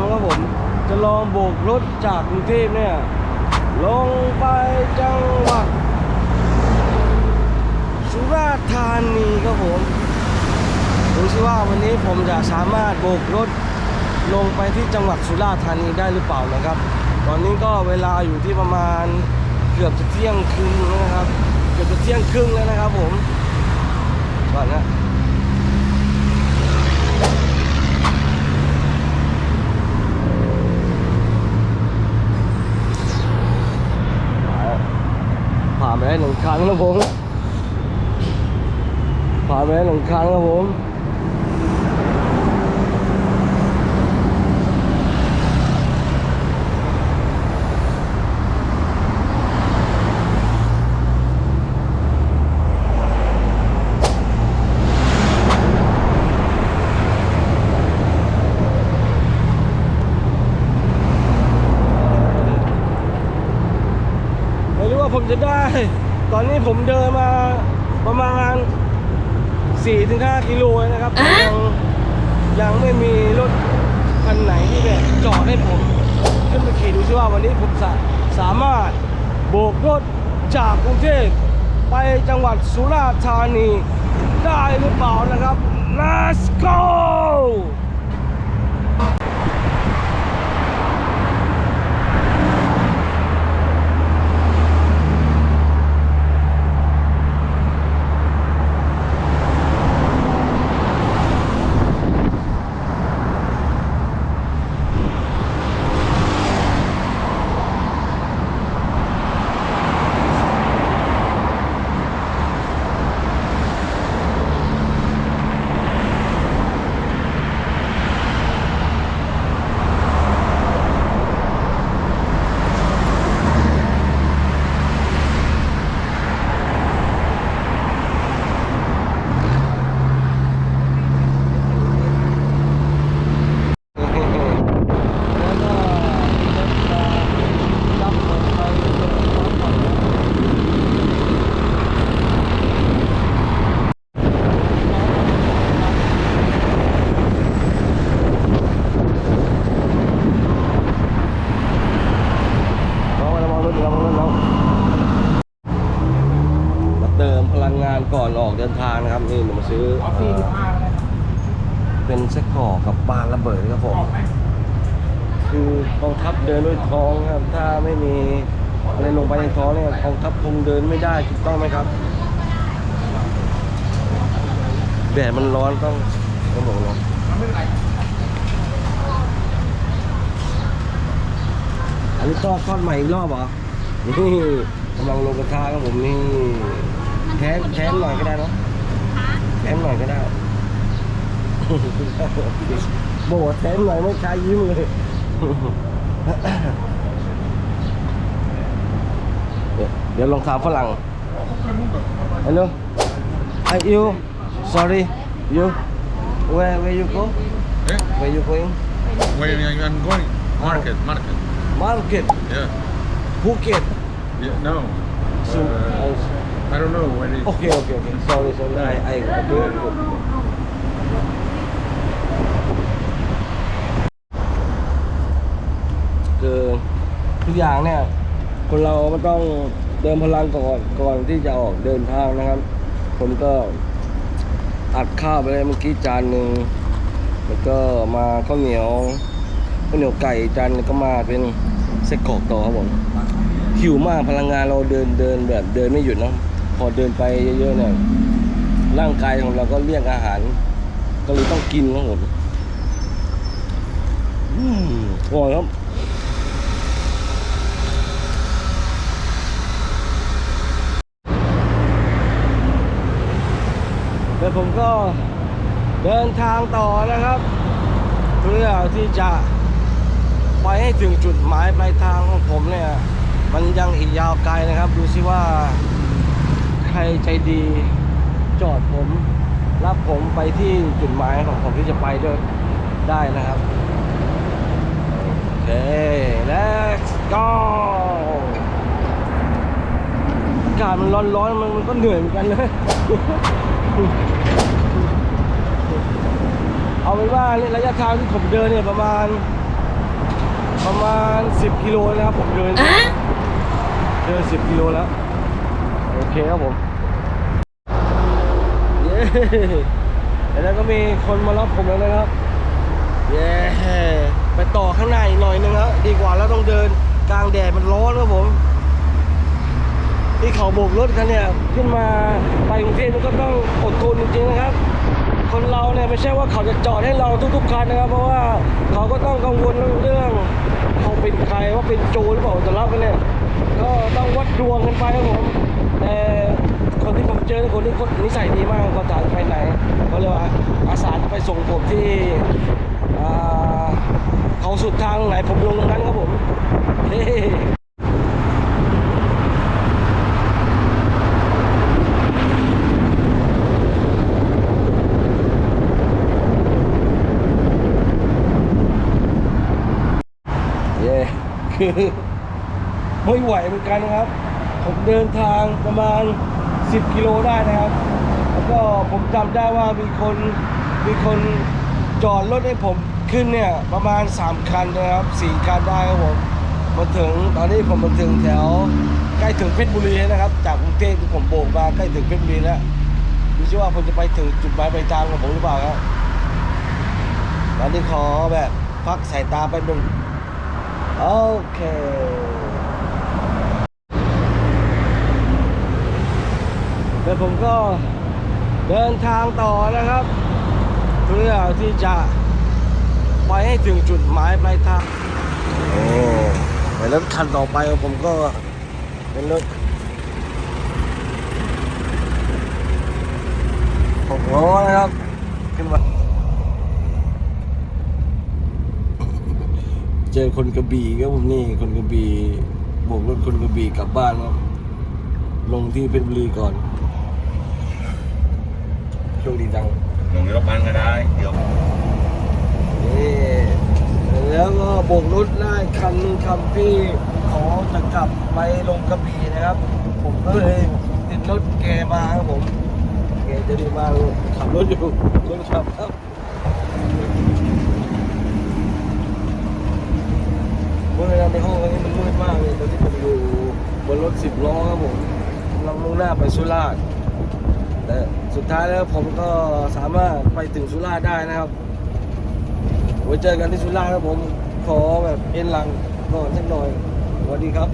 ำครับผมจะลองโบกรถจากกรุงเทพเนี่ยลงไปจังหวัดสุราษฎร์ธานีครับผมดูสิว่าวันนี้ผมจะสามารถโบกรถลงไปที่จังหวัดสุราษฎร์ธานีได้หรือเปล่านะครับ ตอนนี้ก็เวลาอยู่ที่ประมาณเกือบจะเที่ยงครึ่งนะครับ เกือบจะเที่ยงครึ่งแล้วนะครับผมก่อนนะ ผ่านไปได้หนึ่งค รั้งแล้วผมผ่านไปได้หนึ่งครั้งแล้วผมไม่รู้ว่าผมจะได้ ตอนนี้ผมเดินมาประมาณ 4-5 กิโลนะครับยังยังไม่มีรถคันไหนที่แบบจอดให้ผมขึ้นไปขี่ดูซิว่าวันนี้ผมสาสามารถโบกรถจากกรุงเทพไปจังหวัดสุราษฎร์ธานีได้หรือเปล่านะครับ Let's go แล้วก็รับรถไปลงพักผ่อนน้องระวังรถระวังรถน้องมาเติมพลังงานก่อนออกเดินทางนะครับ นี่หนูมา ซื้อเอ่อเป็นไส้กรอกกับปลาระเบิดครับผมคือกองทัพเดินด้วยท้องครับ ถ้าไม่มีอะไรลงไปในท้องเนี่ยกองทัพคงเดินไม่ได้ถูกต้องไหมครับแดดมันร้อนต้องต้องบอกลงอันนี้ทอทอดใหม่อีกรอบเหรอ นี่กำลังลงกระทะครับผมนี่แค้นแค้นหน่อยก็ได้เนาะ แค้นหน่อยก็ได้โบดแทนหน่อยไม่ใช้ยิ้มเลยเดี๋ยวเดี๋ยวลองถามฝรั่ง Hello Are you sorry you where where you go Eh? where you going Where I'm going? Market, market. market Yeah. Phuket Yeah. No. so Uh, I don't know where it is. okay okay okay sorry sorry I I okay okay คือทุกอย่างเนี่ย คนเรามันต้องเดินพลังก่อนก่อนที่จะออกเดินทางนะครับ ผมก็อัดข้าวไปเลยเมื่อกี้จานหนึ่งแล้วก็มาข้าวเหนียวข้าวเหนียวไก่จานหนึงก็มาเป็นไส้กรอกต่อครับผมหิวมากพลังงานเราเดินเดินแบบเดินไม่หยุดเนอะ พอเดินไปเยอะๆเนี่ยร่างกายของเราก็เรียกอาหาร ก็เลยต้องกินครับผมอืมอร่อยครับเดี๋ยวผมก็เดินทางต่อนะครับ เพื่อที่จะไปให้ถึงจุดหมายปลายทางของผมเนี่ย มันยังอีกยาวไกลนะครับ ดูสิว่า ใครใจดี จอดผม รับผมไปที่จุดหมายของผมที่จะไปด้วยได้นะครับ โอเค let's go อากาศมันร้อนๆมันมันก็เหนื่อยเหมือนกันนะเอาเป็นว่าระยะทางที่ผมเดินเนี่ยประมาณ ประมาณ 10 กิโลนะครับผมเดินเดิน10 กิโลแล้ว โอเคครับผมเย้ แล้วก็มีคนมารับผมแล้วนะครับ เย้ไปต่อข้างในหน่อยนึงครับดีกว่าแล้วต้องเดินกลางแดดมันร้อนครับผมที่เขาโบกรถกันเนี่ยขึ้นมาไปกรุงเทพมันก็ต้องอดทนจริงๆนะครับ คนเราเนี่ยไม่ใช่ว่าเขาจะจอดให้เราทุกๆคันนะครับ เพราะว่าเขาก็ต้องกังวลเรื่องเขาเป็นใครว่าเป็นโจรหรือเปล่าจะรับกันเนี่ยก็ต้องวัดดวงกันไปครับผมแต่ คนที่ผมเจอคนที่คนนิสัยดีมากเขาถามไปไหนเขาเลยว่าอาสาจะไปส่งผมที่เขาสุดทางไหนผมลงตรงนั้นครับผมเฮ้เย่คือไม่ไหวเหมือนกันครับ ผมเดินทางประมาณ 10 กิโลได้นะครับ แล้วก็ผมจำได้ว่ามีคนมีคนจอดรถให้ผมขึ้นเนี่ยประมาณ 3 คันนะครับ 4 คันได้ครับผมมาถึงตอนนี้ผมมาถึงแถวใกล้ถึงเพชรบุรีนะครับ จากกรุงเทพที่ผมโบกมาใกล้ถึงเพชรบุรีแล้วดูซิว่าผมจะไปถึงจุดหมายปลายทางของผมหรือเปล่าครับตอนนี้ขอแบบพักสายตาไปบนึงโอเค แล้วผมก็เดินทางต่อนะครับ เพื่อที่จะไปให้ถึงจุดหมายปลายทางโอ้ไปรถคันต่อไปของผมก็เป็นรถหกล้อนะครับ ขึ้นมาเจอคนกระบี่ครับผมนี่คนกระบี่โบกรถคนกระบี่กลับบ้านครับลงที่เพชรบุรีก่อน โชคดีจังลงรถบ้านก็ได้ เดี๋ยวนี่แล้วก็โบกรถได้คันหนึงครับที่ขอจะกลับไปลงกระบี่นะครับ ผมก็เลยติดรถแกมาครับผมแกจะดีมากเลยขับรถอยู่คนขับครับเมื่อในห้องนี้มันมืดมากเลยตอนที่ผมอยู่บนรถสิบล้อครับผมกำลังมุ่งหน้าไปสุราษฎร์ แต่สุดท้ายแล้วผมก็สามารถไปถึงสุราษฎร์ได้นะครับไว้เจอกันที่สุราษฎร์ครับผมขอแบบเอ็นหลังนอนสักหน่อยสวัสดีครับ